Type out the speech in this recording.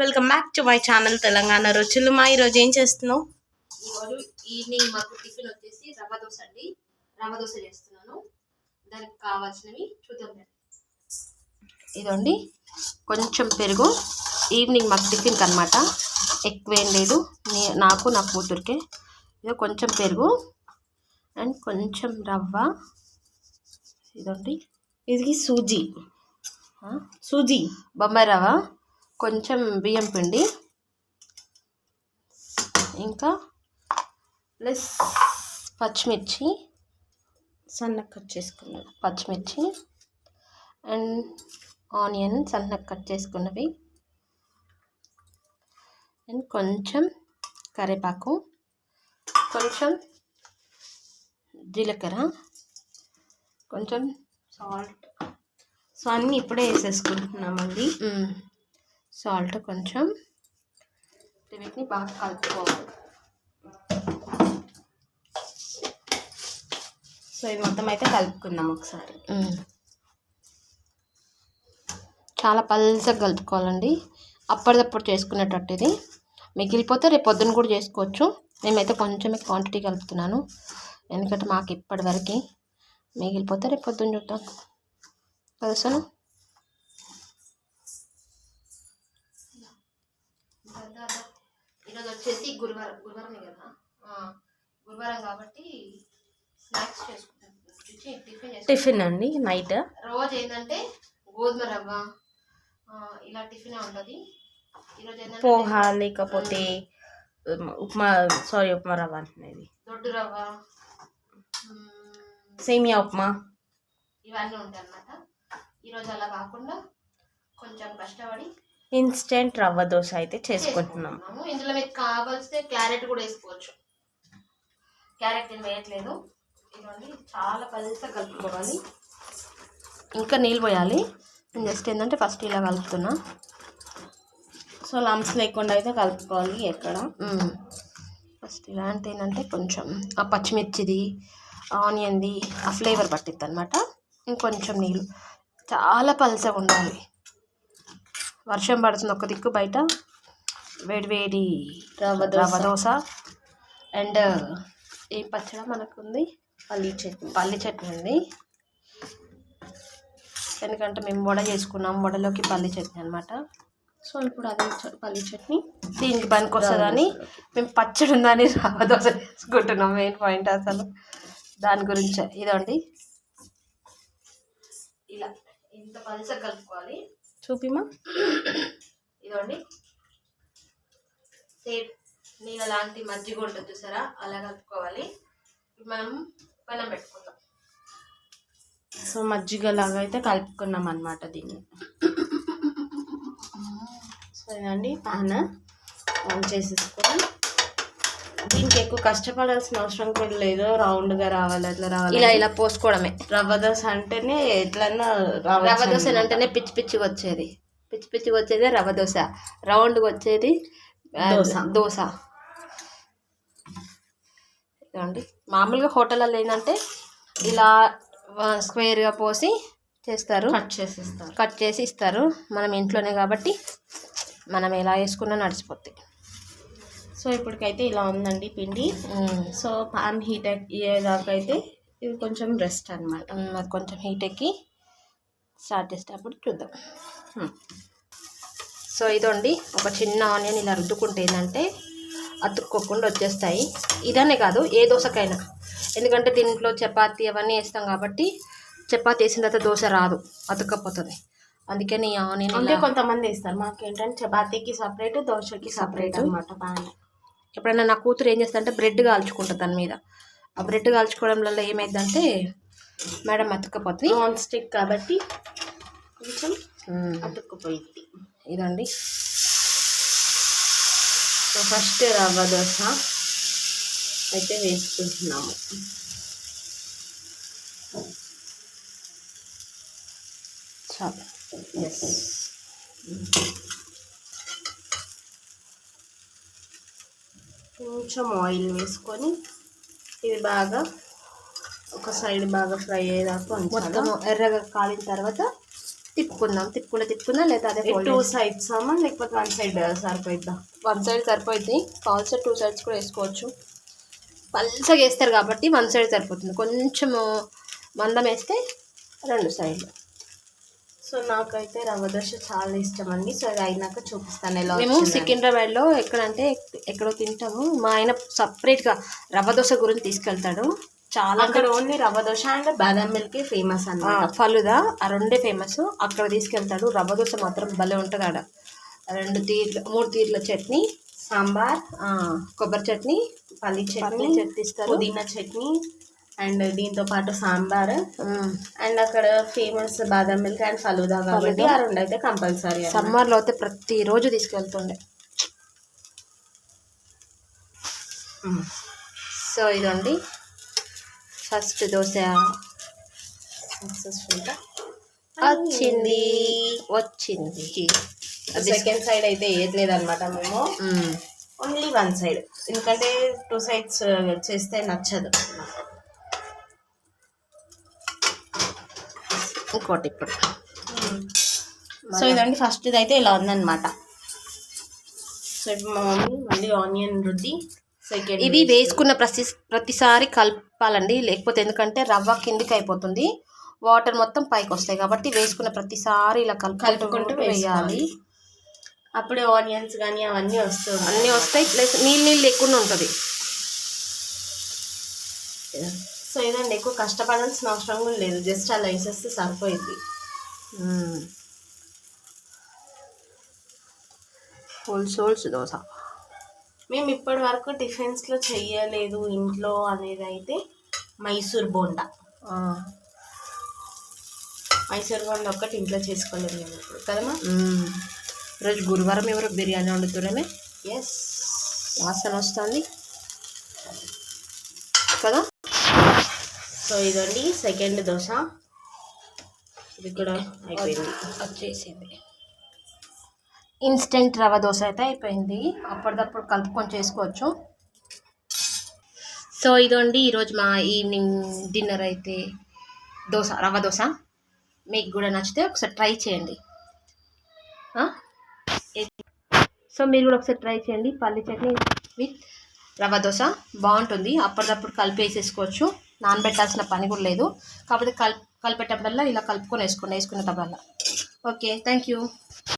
Welcome back to my channel Telangana రుచులు మా ఈరోజు ఏం చేస్తున్నావు? ఈరోజు ఈవినింగ్ మాకు టిఫిన్ వచ్చేసి రవ్వ దోశ అండి. రవ్వ దోశ చేస్తున్నాను. దానికి కావాల్సినవి చూద్దాం ఇదండి కొంచెం పెరుగు. ఈవినింగ్ మాకు టిఫిన్కి అనమాట ఎక్కువేం లేదు. నాకు నా కూతురికే. ఇదో కొంచెం పెరుగు. అండ్ కొంచెం రవ్వ. ఇదండి ఇది సూజీ. సూజీ. బొమ్మాయి రవ్వ. కొంచెం బియ్యం పిండి. ఇంకా ప్లస్ పచ్చిమిర్చి. సన్నగా కట్ చేసుకున్నాను పచ్చిమిర్చి. అండ్ ఆనియన్ సన్నగా కట్ చేసుకున్నవి. అండ్ కొంచెం కరివేపాకు. కొంచెం జీలకర్ర. కొంచెం సాల్ట్. సో అన్నీ ఇప్పుడే వేసేసుకుంటున్నామండి. సాల్ట్ కొంచెం. వీటిని బాగా కలుపుకోవాలి. సో ఇది మొత్తం అయితే కలుపుకుందాం ఒకసారి. చాలా పల్చగా కలుపుకోవాలండి. అప్పటిదప్పుడు చేసుకునేటట్టు ఇది. మిగిలిపోతే రేపు పొద్దున్న కూడా చేసుకోవచ్చు. మేమైతే కొంచెమే క్వాంటిటీ కలుపుతున్నాను. ఎందుకంటే మాకు ఇప్పటి వరకు మిగిలిపోతే రేపు పొద్దున్న చూద్దాం. కలుసాను ఈరోజు వచ్చేసి గురువారం గురువారమే కదా? గురువారం కాబట్టి స్నాక్స్ చేసుకుంటాం. టిఫిన్ టిఫిన్ అండి నైట్? రోజు ఏంటంటే గోధుమ రవ్వ ఇలా టిఫిన్ ఉంటుంది. ఈరోజు పోహా లేకపోతే ఉప్మా సారీ ఉప్మా రవ్వ అంటున్నది. దొడ్డు రవ్వ సేమియా ఉప్మా? ఇవన్నీ ఉంటాయి అన్నమాట ఈరోజు అలా కాకుండా కొంచెం కష్టపడి ఇన్స్టెంట్ రవ్వ దోశ అయితే చేసుకుంటున్నాం. చేసుకుంటున్నాము. ఇందులో మీకు కావాల్సితే క్యారెట్ కూడా వేసుకోవచ్చు. క్యారెట్ నేను వేయట్లేదు. ఇదిగోండి చాలా పల్సగా కలుపుకోవాలి. ఇంకా నీళ్ళు పోయాలి. నేను జస్ట్ ఏంటంటే ఫస్ట్ ఇలా కలుపుతున్నా. సో లంప్స్ లేకుండా అయితే కలుపుకోవాలి ఎక్కడ. ఫస్ట్ ఇలా అంటే ఏంటంటే కొంచెం ఆ పచ్చిమిర్చిది ఆనియన్ది ఆ ఫ్లేవర్ పట్టిద్ది అనమాట ఇంకొంచెం నీళ్ళు. చాలా పలసగా ఉండాలి. వర్షం పడుతుంది ఒక దిక్కు బయట. వేడి వేడి రవ్వ దోశ. అండ్ ఏం పచ్చడి మనకు ఉంది పల్లీ చట్నీ. పల్లి చట్నీ ఉంది. ఎందుకంటే మేము వడ చేసుకున్నాం. వడలోకి పల్లి చట్నీ అనమాట సో ఇప్పుడు అదే పల్లీ చట్నీ. దీనికి పనికి వస్తుందని మేము పచ్చడి ఉందని రవ్వ దోశ చేసుకుంటున్నాం. మెయిన్ పాయింట్ అసలు. దాని గురించే ఇదండి ఇలా ఇంత పలుసగా కలుపుకోవాలి. చూపిమా? ఇదండి సేమ్ నీళ్ళ లాంటి మజ్జిగ ఉంటుంది చూసారా? అలా కలుపుకోవాలి. మనం పైన పెట్టుకుందాం. సో మజ్జిగ లాగా అయితే కలుపుకున్నాం అనమాట దీన్ని. సో ఇదండి పాన్ ఆన్ చేసేసుకొని దీనికి ఎక్కువ కష్టపడాల్సిన అవసరం కూడా లేదు. రౌండ్గా రావాలి అట్లా రావాలి ఇలా ఇలా పోసుకోవడమే. రవ్వ దోశ అంటేనే ఎట్లన్నా రవ్వ దోశ అంటేనే పిచ్చి పిచ్చిగా వచ్చేది. పిచ్చి పిచ్చిగా వచ్చేది రవ్వ దోశ. రౌండ్గా వచ్చేది దోశ. దోశ. ఇదండి మామూలుగా హోటల్లో ఏంటంటే ఇలా స్క్వేర్గా పోసి చేస్తారు. కట్ చేసేస్తారు కట్ చేసి ఇస్తారు. మనం ఇంట్లోనే కాబట్టి మనం ఎలా వేసుకున్నా నడిచిపోద్ది. సో ఇప్పటికైతే ఇలా ఉందండి పిండి. సో పాన్ హీట్ అయ్యేదాకా అయితే ఇది కొంచెం రెస్ట్ అనమాట అది కొంచెం హీట్ ఎక్కి స్టార్ట్ చేసేటప్పుడు చూద్దాం. సో ఇదండి ఒక చిన్న ఆనియన్ ఇలా రుద్దుకుంటే ఏంటంటే అతుక్కోకుండా వచ్చేస్తాయి. ఇదనే కాదు ఏ దోశకైనా ఎందుకంటే దీంట్లో చపాతీ అవన్నీ వేస్తాం కాబట్టి చపాతీ వేసిన తర్వాత దోశ రాదు అతుక్కపోతుంది. అందుకని ఆనియన్ అంటే కొంతమంది వేస్తారు. మాకేంటంటే చపాతీకి సపరేట్ దోశకి సపరేట్ అనమాట పాన్. ఎప్పుడైనా నా కూతురు ఏం చేస్తుందంటే బ్రెడ్ కాల్చుకుంటుంది దాని మీద. ఆ బ్రెడ్ కాల్చుకోవడం వల్ల ఏమైందంటే మేడం అతుక్కపోతుంది నాన్ స్టిక్ కాబట్టి కొంచెం. అతుక్కుపోయింది. ఇదండి. సో ఫస్ట్ రవ్వ దోశ అయితే వేసుకుంటున్నాము. చాలు. ఎస్ కొంచెం ఆయిల్ వేసుకొని ఇది బాగా ఒక సైడ్ బాగా ఫ్రై అయ్యేదాకా మొత్తం ఎర్రగా కాలిన తర్వాత తిప్పుకుందాం. తిప్పుకుంటే తిప్పుకుందాం లేదా అదే టూ సైడ్స్ అమ్మా? లేకపోతే వన్ సైడ్ సరిపోయిద్దా? వన్ సైడ్ సరిపోయింది కాల్స్ టూ సైడ్స్ కూడా వేసుకోవచ్చు. పల్చగా వేస్తారు కాబట్టి వన్ సైడ్ సరిపోతుంది. కొంచెము మందం వేస్తే రెండు సైడ్లు సో నాకైతే రవ్వ దోశ చాలా ఇష్టం అండి సో అది అయినాక చూపిస్తాను ఎలా మేము. సికింద్రాబాద్లో ఎక్కడంటే ఎక్కడో తింటాము. మా ఆయన సపరేట్గా రవ్వ దోశ గురించి తీసుకెళ్తాడు. చాలా అక్కడ ఓన్లీ రవ్వ దోశ అండ్ బాదం మిల్క్ ఫేమస్ అన్నమాట. ఫలుదా ఆ రెండే ఫేమస్. అక్కడ తీసుకెళ్తాడు. రవ్వ దోశ మాత్రం భలే ఉంటుంది ఆడ. రెండు తీర్ల మూడు తీర్ల చట్నీ సాంబార్ కొబ్బరి చట్నీ పల్లి చట్నీ చట్నీ ఇస్తారు. పుదీనా చట్నీ అండ్ దీంతో పాటు సాంబార్. అండ్ అక్కడ ఫేమస్ బాదం మిల్క్ అండ్ ఫలూదా కాబట్టి ఆ రెండు అయితే కంపల్సరీ సమ్మర్లో అయితే ప్రతిరోజు తీసుకెళ్తుండే. సో ఇదండి. ఫస్ట్ దోశ. సక్సెస్ఫుల్గా వచ్చింది. వచ్చింది. సెకండ్ సైడ్ అయితే వేయట్లేదు అనమాట మేము. Only one side. ఎందుకంటే టూ సైడ్స్ చేస్తే నచ్చదు. ఇంకోటి ఇప్పుడు. సో ఇదండి ఫస్ట్ ఇది అయితే ఇలా ఉందన్నమాట. సో ఇప్పుడు మా మమ్మీ మళ్ళీ ఆనియన్ రుద్ది సెకండ్ ఇవి వేసుకున్న ప్రతి ప్రతిసారి కలపాలండి లేకపోతే ఎందుకంటే రవ్వ కిందికి అయిపోతుంది. వాటర్ మొత్తం పైకి వస్తాయి కాబట్టి వేసుకున్న ప్రతిసారి ఇలా కలుపుకుంటూ కలుపుకుంటూ వేయాలి. అప్పుడే ఆనియన్స్ కానీ అవన్నీ వస్తుంది అన్నీ వస్తాయి ప్లస్ నీళ్ళు నీళ్ళు లేకుండా ఉంటుంది. సో ఇదండి ఎక్కువ కష్టపడాల్సిన అవసరం కూడా లేదు. జస్ట్ అలా వేసేస్తే సరిపోయింది. ఫుల్ సోల్స్ దోశ. మేము ఇప్పటి వరకు టిఫిన్స్లో చెయ్యలేదు ఇంట్లో అనేది అయితే మైసూర్ బోండా. మైసూర్ బోండా ఒక్కటి ఇంట్లో చేసుకోలేదు మేము ఇప్పుడు కదమ్మా? మ్మ్. ఈరోజు గురువారం ఎవరు బిర్యానీ వండుతున్నామే ఎస్ వాసన వస్తుంది. కదా? సో ఇదండి సెకండ్ దోశ. ఇది కూడా అయిపోయింది. వచ్చేసింది. ఇన్స్టెంట్ రవ దోశ అయితే అయిపోయింది. అప్పటిదప్పుడు కలుపుకొని చేసుకోవచ్చు. సో ఇదండి ఈరోజు మా ఈవినింగ్ డిన్నర్ అయితే దోశ రవ దోశ. మీకు కూడా నచ్చితే ఒకసారి ట్రై చేయండి. సో మీరు కూడా ఒకసారి ట్రై చేయండి. పల్లి చట్నీ విత్ రవ దోశ. బాగుంటుంది. అప్పటిదప్పుడు కలిపి వేసేసుకోవచ్చు నానబెట్టాల్సిన పని కూడా లేదు. కాకపోతే కల్ కలిపేటప్పుడల్లా ఇలా కలుపుకొని వేసుకోండి వేసుకునేటప్పుడల్లా ఓకే థ్యాంక్ యూ